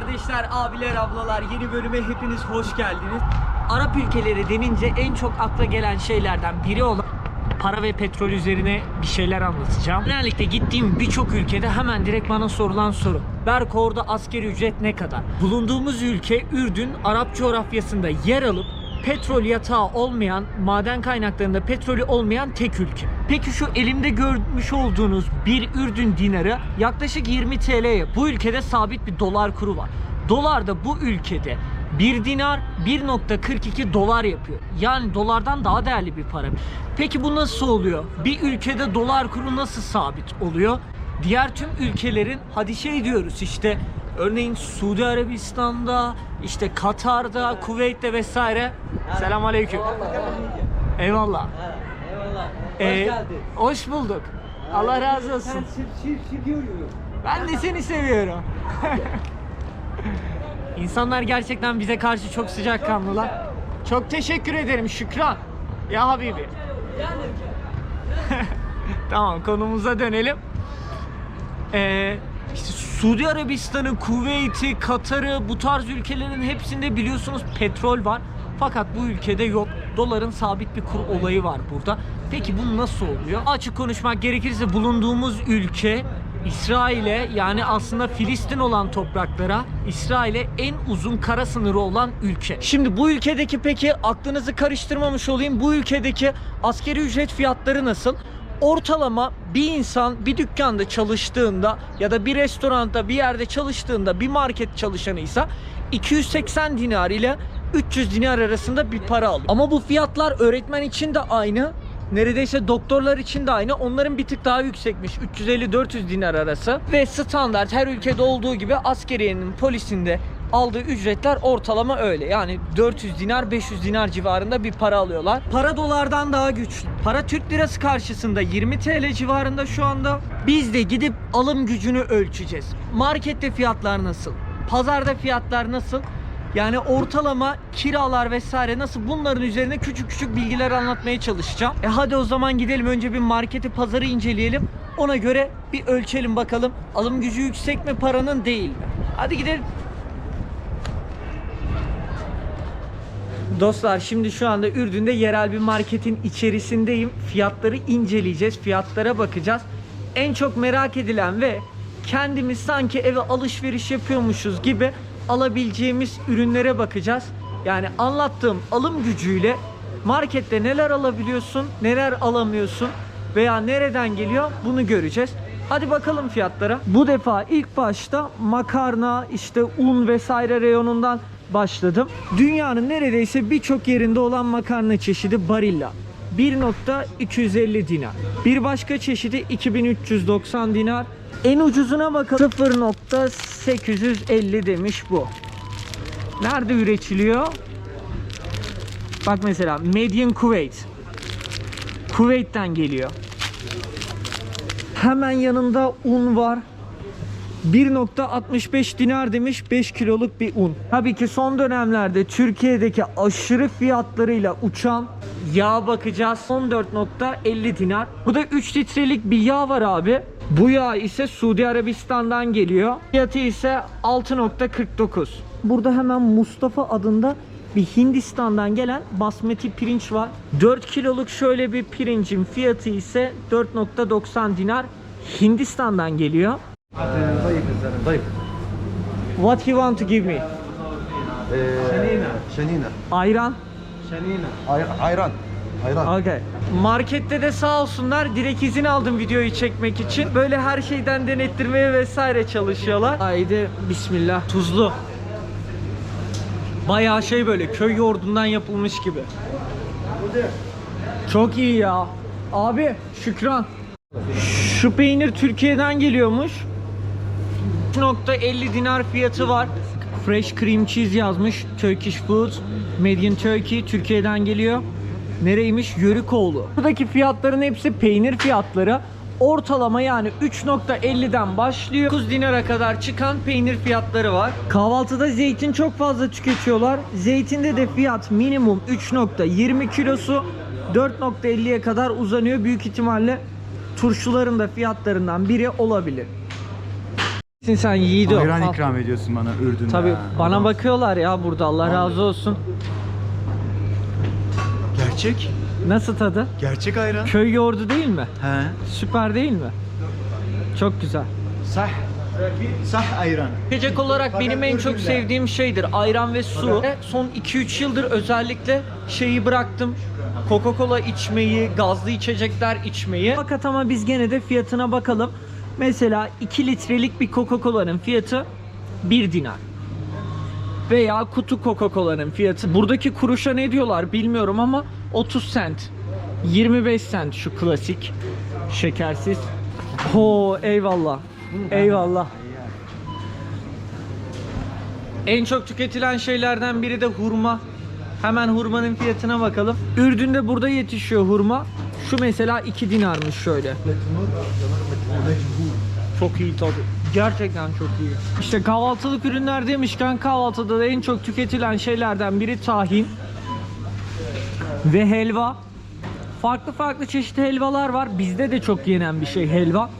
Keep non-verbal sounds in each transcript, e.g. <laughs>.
Kardeşler, abiler, ablalar yeni bölüme hepiniz hoş geldiniz. Arap ülkeleri denince en çok akla gelen şeylerden biri olan para ve petrol üzerine bir şeyler anlatacağım. Genellikle gittiğim birçok ülkede hemen direkt bana sorulan soru. Berko orada askeri ücret ne kadar? Bulunduğumuz ülke Ürdün, Arap coğrafyasında yer alıp petrol yatağı olmayan, maden kaynaklarında petrolü olmayan tek ülke. Peki şu elimde görmüş olduğunuz bir Ürdün dinarı yaklaşık 20 TL'ye. Bu ülkede sabit bir dolar kuru var. Dolar da bu ülkede 1 dinar 1.42 dolar yapıyor. Yani dolardan daha değerli bir para. Peki bu nasıl oluyor? Bir ülkede dolar kuru nasıl sabit oluyor? Diğer tüm ülkelerin hadi şey diyoruz işte örneğin Suudi Arabistan'da, işte Katar'da, Kuveyt'te vesaire. Selam aleyküm. Eyvallah. Eyvallah. Ee, hoş bulduk. Allah razı olsun. Ben de seni seviyorum. <laughs> İnsanlar gerçekten bize karşı çok sıcakkanlılar. Çok teşekkür ederim Şükran. Ya Habibi. <laughs> tamam konumuza dönelim. Ee, işte Suudi Arabistan'ı, Kuveyt'i, Katar'ı bu tarz ülkelerin hepsinde biliyorsunuz petrol var. Fakat bu ülkede yok. Doların sabit bir kur olayı var burada. Peki bu nasıl oluyor? Açık konuşmak gerekirse bulunduğumuz ülke İsrail'e yani aslında Filistin olan topraklara İsrail'e en uzun kara sınırı olan ülke. Şimdi bu ülkedeki peki aklınızı karıştırmamış olayım. Bu ülkedeki askeri ücret fiyatları nasıl? Ortalama bir insan bir dükkanda çalıştığında ya da bir restoranda bir yerde çalıştığında bir market çalışanıysa 280 dinar ile 300 dinar arasında bir para alıyor. Ama bu fiyatlar öğretmen için de aynı. Neredeyse doktorlar için de aynı. Onların bir tık daha yüksekmiş. 350-400 dinar arası. Ve standart her ülkede olduğu gibi askeriyenin polisinde aldığı ücretler ortalama öyle. Yani 400 dinar 500 dinar civarında bir para alıyorlar. Para dolardan daha güçlü. Para Türk lirası karşısında 20 TL civarında şu anda. Biz de gidip alım gücünü ölçeceğiz. Markette fiyatlar nasıl? Pazarda fiyatlar nasıl? Yani ortalama kiralar vesaire nasıl bunların üzerine küçük küçük bilgiler anlatmaya çalışacağım. E hadi o zaman gidelim önce bir marketi pazarı inceleyelim. Ona göre bir ölçelim bakalım. Alım gücü yüksek mi paranın değil mi? Hadi gidelim. Dostlar şimdi şu anda Ürdün'de yerel bir marketin içerisindeyim. Fiyatları inceleyeceğiz. Fiyatlara bakacağız. En çok merak edilen ve kendimiz sanki eve alışveriş yapıyormuşuz gibi alabileceğimiz ürünlere bakacağız. Yani anlattığım alım gücüyle markette neler alabiliyorsun, neler alamıyorsun veya nereden geliyor bunu göreceğiz. Hadi bakalım fiyatlara. Bu defa ilk başta makarna, işte un vesaire reyonundan başladım. Dünyanın neredeyse birçok yerinde olan makarna çeşidi Barilla. 1.250 dinar. Bir başka çeşidi 2390 dinar. En ucuzuna bakalım 0.850 demiş bu. Nerede üretiliyor? Bak mesela Made in Kuwait. Kuveyt'ten geliyor. Hemen yanında un var. 1.65 dinar demiş 5 kiloluk bir un. Tabii ki son dönemlerde Türkiye'deki aşırı fiyatlarıyla uçan yağ bakacağız. 14.50 dinar. Bu da 3 litrelik bir yağ var abi. Bu yağ ise Suudi Arabistan'dan geliyor. Fiyatı ise 6.49. Burada hemen Mustafa adında bir Hindistan'dan gelen basmati pirinç var. 4 kiloluk şöyle bir pirincin fiyatı ise 4.90 dinar. Hindistan'dan geliyor. طيب طيب What you want to give me? شنينة شنينة Ayran. Ay- ayran ayran Okay. Markette de sağ olsunlar direkt izin aldım videoyu çekmek için. Böyle her şeyden denettirmeye vesaire çalışıyorlar. Haydi bismillah. Tuzlu. Bayağı şey böyle köy yoğurdundan yapılmış gibi. Çok iyi ya. Abi şükran. Şu peynir Türkiye'den geliyormuş. 3.50 dinar fiyatı var. Fresh cream cheese yazmış. Turkish food. Made in Turkey. Türkiye'den geliyor. Nereymiş? Yörükoğlu. Buradaki fiyatların hepsi peynir fiyatları. Ortalama yani 3.50'den başlıyor. 9 dinara kadar çıkan peynir fiyatları var. Kahvaltıda zeytin çok fazla tüketiyorlar. Zeytinde de fiyat minimum 3.20 kilosu 4.50'ye kadar uzanıyor. Büyük ihtimalle turşuların da fiyatlarından biri olabilir. İçtin sen yiğido. Ayran Al. ikram ediyorsun bana Ürdün'de. Tabii bana Adam. bakıyorlar ya burada Allah razı olsun. Gerçek. Nasıl tadı? Gerçek ayran. Köy yoğurdu değil mi? He. Süper değil mi? Çok güzel. Sah. Sah ayran. İçecek olarak benim en çok sevdiğim şeydir ayran ve su. Son 2-3 yıldır özellikle şeyi bıraktım. Coca-Cola içmeyi, gazlı içecekler içmeyi. Fakat ama biz gene de fiyatına bakalım. Mesela 2 litrelik bir Coca-Cola'nın fiyatı 1 dinar. Veya kutu Coca-Cola'nın fiyatı. Buradaki kuruşa ne diyorlar bilmiyorum ama 30 cent. 25 cent şu klasik şekersiz. Ho eyvallah. Eyvallah. En çok tüketilen şeylerden biri de hurma. Hemen hurmanın fiyatına bakalım. Ürdün'de burada yetişiyor hurma. Şu mesela 2 dinarmış şöyle. Çok iyi tadı. Gerçekten çok iyi. İşte kahvaltılık ürünler demişken kahvaltıda da en çok tüketilen şeylerden biri tahin ve helva. Farklı farklı çeşit helvalar var. Bizde de çok yenen bir şey helva.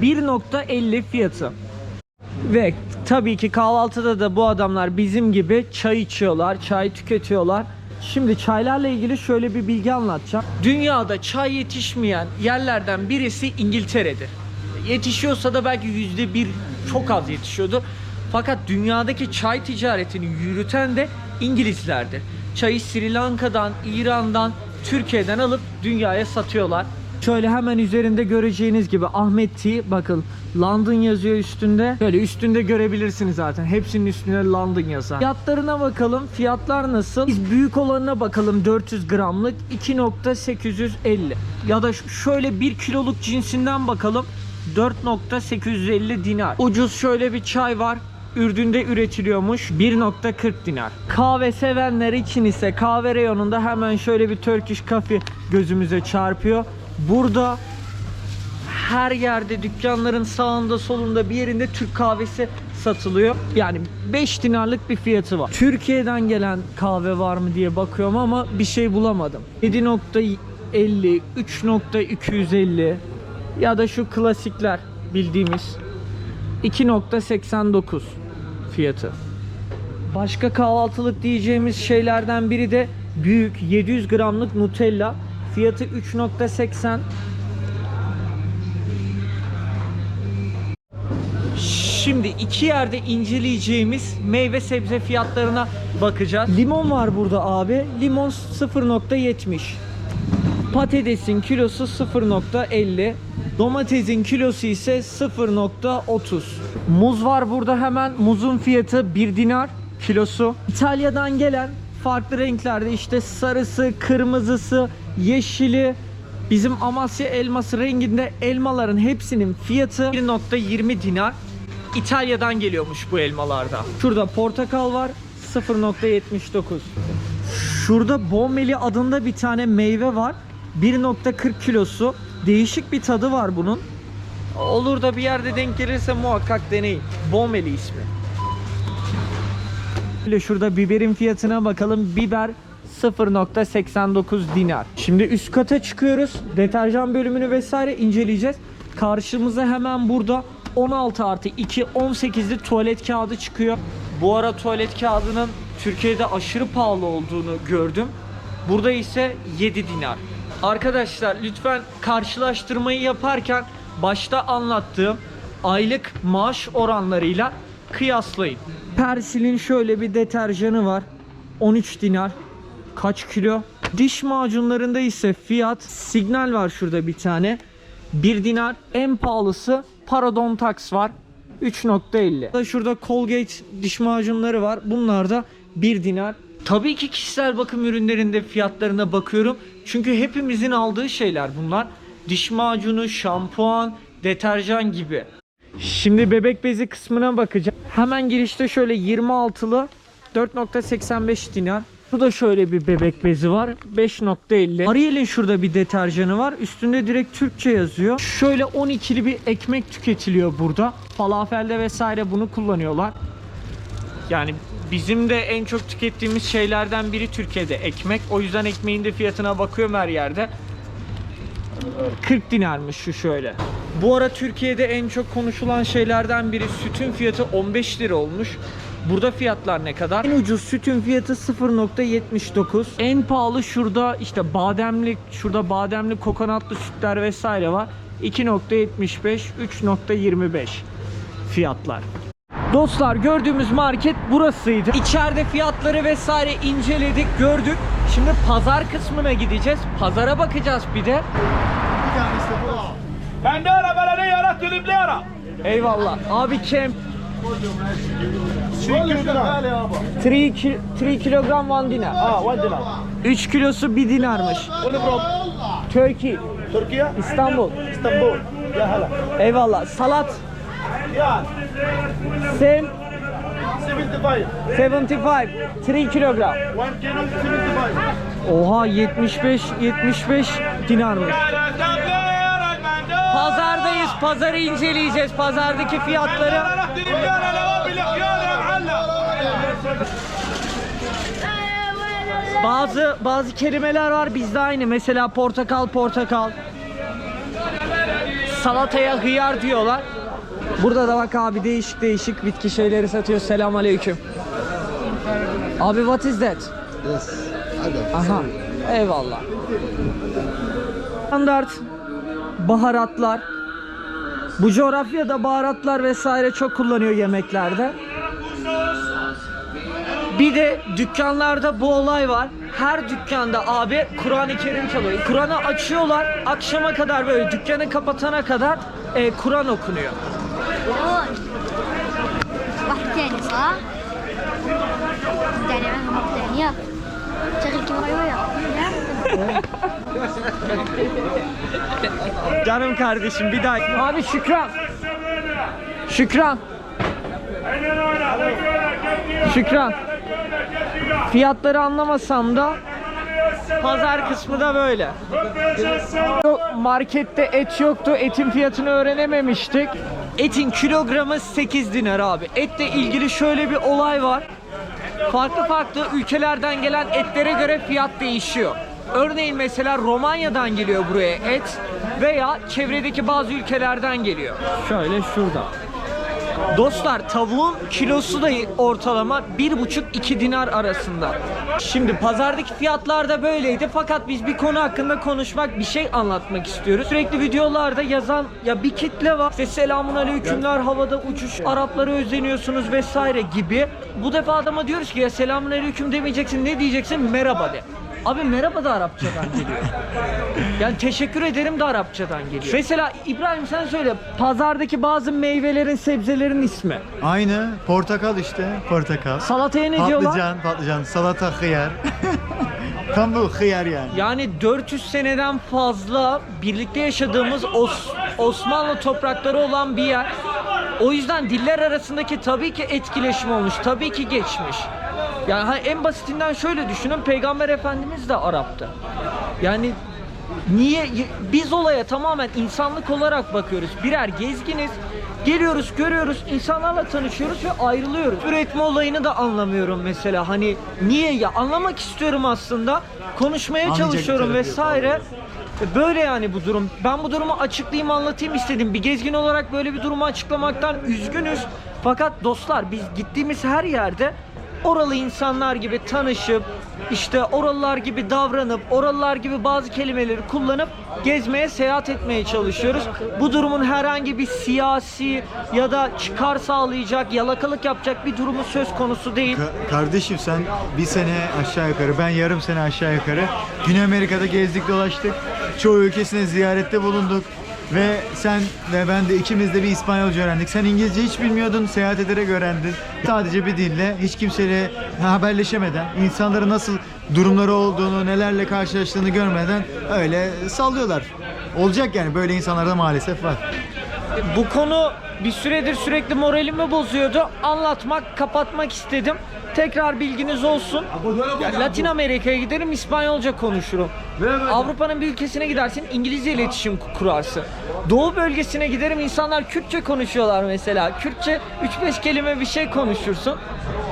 1.50 fiyatı. Ve tabii ki kahvaltıda da bu adamlar bizim gibi çay içiyorlar, çay tüketiyorlar. Şimdi çaylarla ilgili şöyle bir bilgi anlatacağım. Dünyada çay yetişmeyen yerlerden birisi İngiltere'dir. Yetişiyorsa da belki yüzde bir çok az yetişiyordur. Fakat dünyadaki çay ticaretini yürüten de İngilizlerdir. Çayı Sri Lanka'dan, İran'dan, Türkiye'den alıp dünyaya satıyorlar. Şöyle hemen üzerinde göreceğiniz gibi Ahmet Tea bakın London yazıyor üstünde. Böyle üstünde görebilirsiniz zaten. Hepsinin üstünde London yazar. Fiyatlarına bakalım. Fiyatlar nasıl? Biz büyük olanına bakalım 400 gramlık 2.850. Ya da şöyle 1 kiloluk cinsinden bakalım 4.850 dinar. Ucuz şöyle bir çay var. Ürdün'de üretiliyormuş 1.40 dinar. Kahve sevenler için ise kahve reyonunda hemen şöyle bir Turkish Coffee gözümüze çarpıyor. Burada her yerde dükkanların sağında solunda bir yerinde Türk kahvesi satılıyor. Yani 5 dinarlık bir fiyatı var. Türkiye'den gelen kahve var mı diye bakıyorum ama bir şey bulamadım. 7.50, 3.250 ya da şu klasikler bildiğimiz 2.89 fiyatı. Başka kahvaltılık diyeceğimiz şeylerden biri de büyük 700 gramlık Nutella. Fiyatı 3.80. Şimdi iki yerde inceleyeceğimiz meyve sebze fiyatlarına bakacağız. Limon var burada abi. Limon 0.70. Patatesin kilosu 0.50. Domatesin kilosu ise 0.30. Muz var burada hemen. Muzun fiyatı 1 dinar kilosu. İtalya'dan gelen farklı renklerde işte sarısı, kırmızısı, yeşili, bizim Amasya elması renginde elmaların hepsinin fiyatı 1.20 dinar. İtalya'dan geliyormuş bu elmalarda. Şurada portakal var 0.79. Şurada Bombeli adında bir tane meyve var. 1.40 kilosu. Değişik bir tadı var bunun. Olur da bir yerde denk gelirse muhakkak deneyin. Bombeli ismi. Şurada biberin fiyatına bakalım. Biber 0.89 dinar. Şimdi üst kata çıkıyoruz. Deterjan bölümünü vesaire inceleyeceğiz. Karşımıza hemen burada 16 artı 2 18'li tuvalet kağıdı çıkıyor. Bu ara tuvalet kağıdının Türkiye'de aşırı pahalı olduğunu gördüm. Burada ise 7 dinar. Arkadaşlar lütfen karşılaştırmayı yaparken başta anlattığım aylık maaş oranlarıyla kıyaslayın. Persil'in şöyle bir deterjanı var. 13 dinar. Kaç kilo? Diş macunlarında ise fiyat Signal var şurada bir tane. 1 dinar. En pahalısı Parodontax var. 3.50. Da Şurada Colgate diş macunları var. Bunlar da 1 dinar. Tabii ki kişisel bakım ürünlerinde fiyatlarına bakıyorum. Çünkü hepimizin aldığı şeyler bunlar. Diş macunu, şampuan, deterjan gibi. Şimdi bebek bezi kısmına bakacağım. Hemen girişte şöyle 26'lı 4.85 dinar. Burada şöyle bir bebek bezi var. 5.50. Ariel'in şurada bir deterjanı var. Üstünde direkt Türkçe yazıyor. Şöyle 12'li bir ekmek tüketiliyor burada. Falafelde vesaire bunu kullanıyorlar. Yani bizim de en çok tükettiğimiz şeylerden biri Türkiye'de ekmek. O yüzden ekmeğin de fiyatına bakıyorum her yerde. 40 dinarmış şu şöyle. Bu ara Türkiye'de en çok konuşulan şeylerden biri sütün fiyatı 15 lira olmuş. Burada fiyatlar ne kadar? En ucuz sütün fiyatı 0.79. En pahalı şurada işte bademli, şurada bademli kokonatlı sütler vesaire var. 2.75, 3.25 fiyatlar. Dostlar gördüğümüz market burasıydı. İçeride fiyatları vesaire inceledik, gördük. Şimdi pazar kısmına gideceğiz. Pazara bakacağız bir de. Bir tanesi de. Ben de ara, ben ara, yarat, dilim de ara. Eyvallah. Abi kem. 3 kilogram. 3 kilogram one dinar. Ha, one dinar. 3 kilosu 1 dinarmış. Onu. Türkiye? İstanbul. İstanbul. Ya hala. Eyvallah. Salat. Ya. Sen 75. 75. 3 kilogram. 1 kilo 75. Oha 75 75 dinarmış. Pazardayız. Pazarı inceleyeceğiz. Pazardaki fiyatları bazı bazı kelimeler var bizde aynı. Mesela portakal portakal. Salataya hıyar diyorlar. Burada da bak abi değişik değişik bitki şeyleri satıyor. Selam aleyküm. Abi what is that? Yes. Aha. Eyvallah. Standart baharatlar. Bu coğrafyada baharatlar vesaire çok kullanıyor yemeklerde. Bir de dükkanlarda bu olay var. Her dükkanda abi Kur'an-ı Kerim çalıyor. Kur'an'ı açıyorlar. Akşama kadar böyle dükkanı kapatana kadar e, Kur'an okunuyor. واحد تاني صح؟ تاني معاهم واحد تاني يلا شغل كاميرا ويا Canım kardeşim bir daha. Abi Şükran. Şükran. Şükran. Fiyatları anlamasam da pazar kısmı da böyle. Markette et yoktu. Etin fiyatını öğrenememiştik. Etin kilogramı 8 dinar abi. Etle ilgili şöyle bir olay var. Farklı farklı ülkelerden gelen etlere göre fiyat değişiyor. Örneğin mesela Romanya'dan geliyor buraya et veya çevredeki bazı ülkelerden geliyor. Şöyle şurada. Dostlar tavuğun kilosu da ortalama 1,5-2 dinar arasında. Şimdi pazardaki fiyatlar da böyleydi fakat biz bir konu hakkında konuşmak, bir şey anlatmak istiyoruz. Sürekli videolarda yazan ya bir kitle var. İşte selamun aleykümler havada uçuş, Araplara özeniyorsunuz vesaire gibi. Bu defa adama diyoruz ki ya selamun aleyküm demeyeceksin ne diyeceksin merhaba de. Abi merhaba da Arapçadan geliyor. Yani teşekkür ederim de Arapçadan geliyor. Mesela İbrahim sen söyle pazardaki bazı meyvelerin sebzelerin ismi. Aynı portakal işte portakal. Salataya ne diyorlar? Patlıcan, patlıcan, salata, hıyar. <laughs> Tam bu hıyar yani. Yani 400 seneden fazla birlikte yaşadığımız Os- Osmanlı toprakları olan bir yer. O yüzden diller arasındaki tabii ki etkileşim olmuş, tabii ki geçmiş. Yani hani en basitinden şöyle düşünün, Peygamber Efendimiz de Arap'tı. Yani niye biz olaya tamamen insanlık olarak bakıyoruz. Birer gezginiz. Geliyoruz, görüyoruz, insanlarla tanışıyoruz ve ayrılıyoruz. Üretme olayını da anlamıyorum mesela. Hani niye ya anlamak istiyorum aslında. Konuşmaya Anlayacak çalışıyorum vesaire. Böyle yani bu durum. Ben bu durumu açıklayayım anlatayım istedim. Bir gezgin olarak böyle bir durumu açıklamaktan üzgünüz. Fakat dostlar biz gittiğimiz her yerde oralı insanlar gibi tanışıp işte oralılar gibi davranıp oralılar gibi bazı kelimeleri kullanıp gezmeye seyahat etmeye çalışıyoruz. Bu durumun herhangi bir siyasi ya da çıkar sağlayacak, yalakalık yapacak bir durumu söz konusu değil. Ka- kardeşim sen bir sene aşağı yukarı, ben yarım sene aşağı yukarı Güney Amerika'da gezdik dolaştık. Çoğu ülkesine ziyarette bulunduk. Ve sen ve ben de ikimiz de bir İspanyolca öğrendik. Sen İngilizce hiç bilmiyordun, seyahat ederek öğrendin. Sadece bir dille, hiç kimseyle haberleşemeden, insanların nasıl durumları olduğunu, nelerle karşılaştığını görmeden öyle sallıyorlar. Olacak yani böyle insanlar da maalesef var. Bu konu bir süredir sürekli moralimi bozuyordu. Anlatmak, kapatmak istedim. Tekrar bilginiz olsun. Ya Latin Amerika'ya giderim İspanyolca konuşurum. Avrupa'nın bir ülkesine gidersin İngilizce iletişim ku- kurarsın. Doğu bölgesine giderim insanlar Kürtçe konuşuyorlar mesela. Kürtçe 3-5 kelime bir şey konuşursun.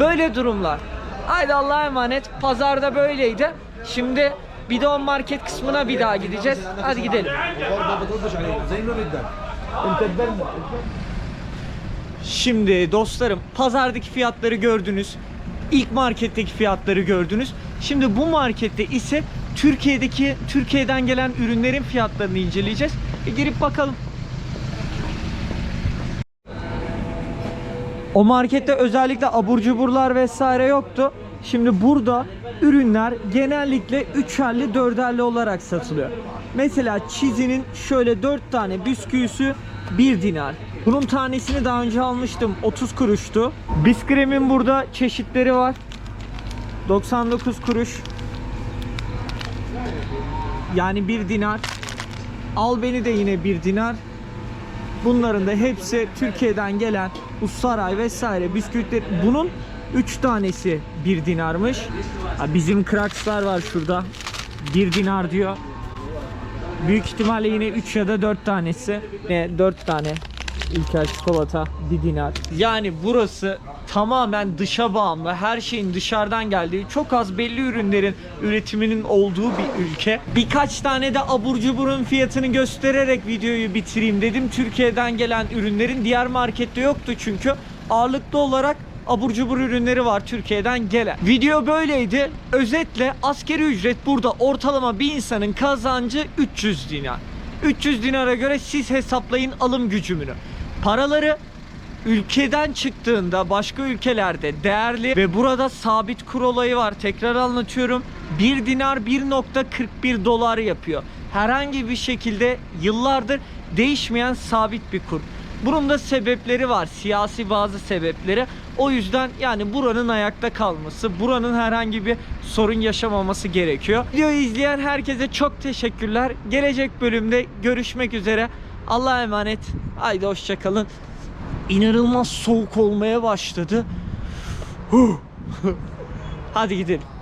Böyle durumlar. Haydi Allah'a emanet. Pazarda böyleydi. Şimdi bidon market kısmına bir daha gideceğiz. Hadi gidelim. Şimdi dostlarım pazardaki fiyatları gördünüz. İlk marketteki fiyatları gördünüz. Şimdi bu markette ise Türkiye'deki Türkiye'den gelen ürünlerin fiyatlarını inceleyeceğiz. E, girip bakalım. O markette özellikle abur cuburlar vesaire yoktu. Şimdi burada ürünler genellikle üçerli dörderli olarak satılıyor. Mesela Çizi'nin şöyle 4 tane bisküvisi 1 dinar. Bunun tanesini daha önce almıştım 30 kuruştu. Biskrem'in burada çeşitleri var. 99 kuruş. Yani 1 dinar. Al beni de yine 1 dinar. Bunların da hepsi Türkiye'den gelen bu saray vesaire bisküvitler. Bunun 3 tanesi 1 dinarmış. Bizim krakslar var şurada. 1 dinar diyor. Büyük ihtimalle yine 3 ya da 4 tanesi. Ne 4 tane İlker çikolata 1 dinar. Yani burası tamamen dışa bağımlı. Her şeyin dışarıdan geldiği, çok az belli ürünlerin üretiminin olduğu bir ülke. Birkaç tane de abur cuburun fiyatını göstererek videoyu bitireyim dedim. Türkiye'den gelen ürünlerin diğer markette yoktu çünkü. Ağırlıklı olarak abur cubur ürünleri var Türkiye'den gelen. Video böyleydi. Özetle askeri ücret burada ortalama bir insanın kazancı 300 dinar. 300 dinara göre siz hesaplayın alım gücümünü. Paraları ülkeden çıktığında başka ülkelerde değerli ve burada sabit kur olayı var. Tekrar anlatıyorum. 1 dinar 1.41 dolar yapıyor. Herhangi bir şekilde yıllardır değişmeyen sabit bir kur. Bunun da sebepleri var. Siyasi bazı sebepleri. O yüzden yani buranın ayakta kalması, buranın herhangi bir sorun yaşamaması gerekiyor. Videoyu izleyen herkese çok teşekkürler. Gelecek bölümde görüşmek üzere. Allah'a emanet. Haydi hoşçakalın. İnanılmaz soğuk olmaya başladı. <laughs> Hadi gidelim.